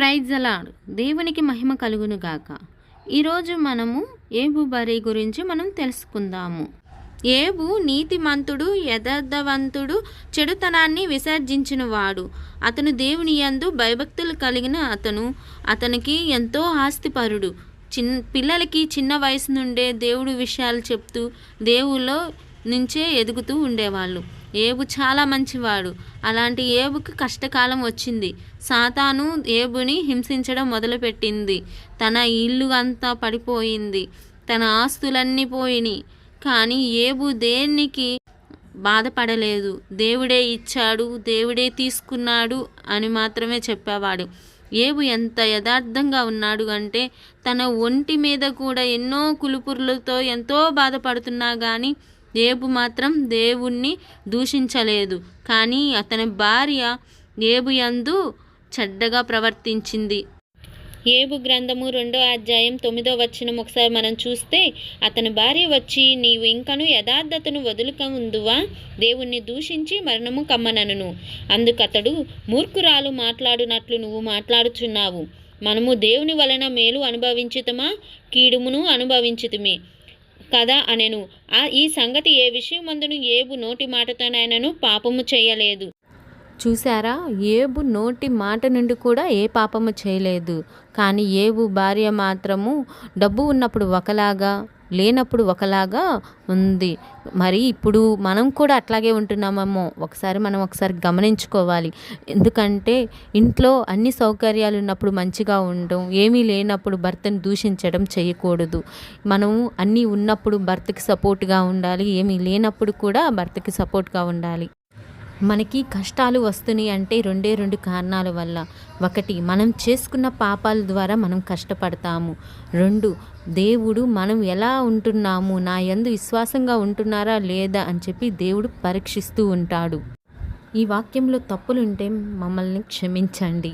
Praise అలాడ్ దేవునికి మహిమ కలుగును గాక. ఈరోజు మనము ఏబు బరి గురించి మనం తెలుసుకుందాము. ఏబు నీతిమంతుడు యథార్థవంతుడు చెడుతనాన్ని విసర్జించినవాడు. అతను దేవుని యందు భయభక్తులు కలిగిన అతను. అతనికి ఎంతో ఆస్తిపరుడు. చిన్ పిల్లలకి చిన్న వయసు నుండే దేవుడు విషయాలు చెప్తూ దేవుల్లో నుంచే ఎదుగుతూ ఉండేవాళ్ళు. ఏబు చాలా మంచివాడు. అలాంటి ఏబుకి కష్టకాలం వచ్చింది. సాతాను ఏబుని హింసించడం మొదలుపెట్టింది. తన ఇల్లు అంతా పడిపోయింది. తన ఆస్తులన్నీ పోయినాయి కానీ ఏబు దేనికి బాధపడలేదు. దేవుడే ఇచ్చాడు దేవుడే తీసుకున్నాడు అని మాత్రమే చెప్పేవాడు. ఏబు ఎంత యథార్థంగా ఉన్నాడు అంటే తన ఒంటి మీద కూడా ఎన్నో కులుపుర్లతో ఎంతో బాధపడుతున్నా కానీ ఏబు మాత్రం దేవుణ్ణి దూషించలేదు. కానీ అతని భార్య ఏబు యందు చెడ్డగా ప్రవర్తించింది. ఏబు గ్రంథము రెండో అధ్యాయం తొమ్మిదో వచనం ఒకసారి మనం చూస్తే అతని భార్య వచ్చి నీవు ఇంకను యథార్థతను వదులుక ఉందువా దేవుణ్ణి దూషించి మరణము కమ్మనను అందుకతడు మూర్ఖురాలు మాట్లాడునట్లు నువ్వు మాట్లాడుచున్నావు. మనము దేవుని వలన మేలు అనుభవించుతమా కీడుమును అనుభవించుతుమే కదా అనెను. ఆ ఈ సంగతి ఏ విషయమందును ఏబు నోటి మాటతోనైనను పాపము చేయలేదు. చూసారా ఏబు నోటి మాట నుండి కూడా ఏ పాపము చేయలేదు. కానీ ఏబు భార్య మాత్రము డబ్బు ఉన్నప్పుడు ఒకలాగా లేనప్పుడు ఒకలాగా ఉంది. మరి ఇప్పుడు మనం కూడా అట్లాగే ఉంటున్నామేమో ఒకసారి మనం ఒకసారి గమనించుకోవాలి. ఎందుకంటే ఇంట్లో అన్ని సౌకర్యాలు ఉన్నప్పుడు మంచిగా ఉండడం ఏమీ లేనప్పుడు భర్తను దూషించడం చేయకూడదు. మనము అన్నీ ఉన్నప్పుడు భర్తకి సపోర్ట్గా ఉండాలి ఏమీ లేనప్పుడు కూడా భర్తకి సపోర్ట్గా ఉండాలి. మనకి కష్టాలు వస్తున్నాయి అంటే రెండే రెండు కారణాల వల్ల. ఒకటి మనం చేసుకున్న పాపాల ద్వారా మనం కష్టపడతాము. రెండు దేవుడు మనం ఎలా ఉంటున్నాము? నా ఎందు విశ్వాసంగా ఉంటున్నారా? లేదా? అని చెప్పి దేవుడు పరీక్షిస్తూ ఉంటాడు. ఈ వాక్యంలో తప్పులుంటే మమ్మల్ని క్షమించండి.